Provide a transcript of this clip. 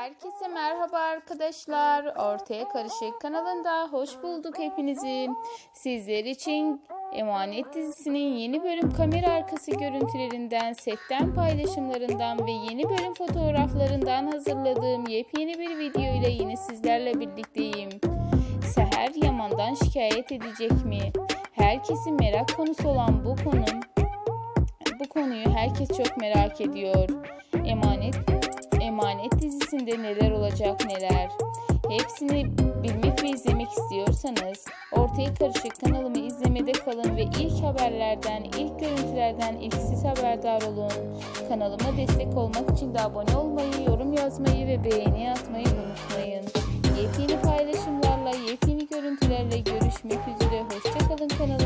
Herkese merhaba arkadaşlar. Ortaya Karışık kanalında hoş bulduk hepinizi. Sizler için Emanet dizisinin yeni bölüm kamera arkası görüntülerinden, setten paylaşımlarından ve yeni bölüm fotoğraflarından hazırladığım yepyeni bir video ile yine sizlerle birlikteyim. Seher Yaman'dan şikayet edecek mi? Herkesin merak konusu olan bu konu bu konuyu herkes çok merak ediyor. Emanet Emanet dizisinde neler olacak neler. Hepsini bilmek ve izlemek istiyorsanız Ortaya Karışık kanalımı izlemede kalın ve ilk haberlerden, ilk görüntülerden ilk siz haberdar olun. Kanalıma destek olmak için de abone olmayı, yorum yazmayı ve beğeni atmayı unutmayın. Yepyeni paylaşımlarla, yepyeni görüntülerle görüşmek üzere. Hoşçakalın kalın.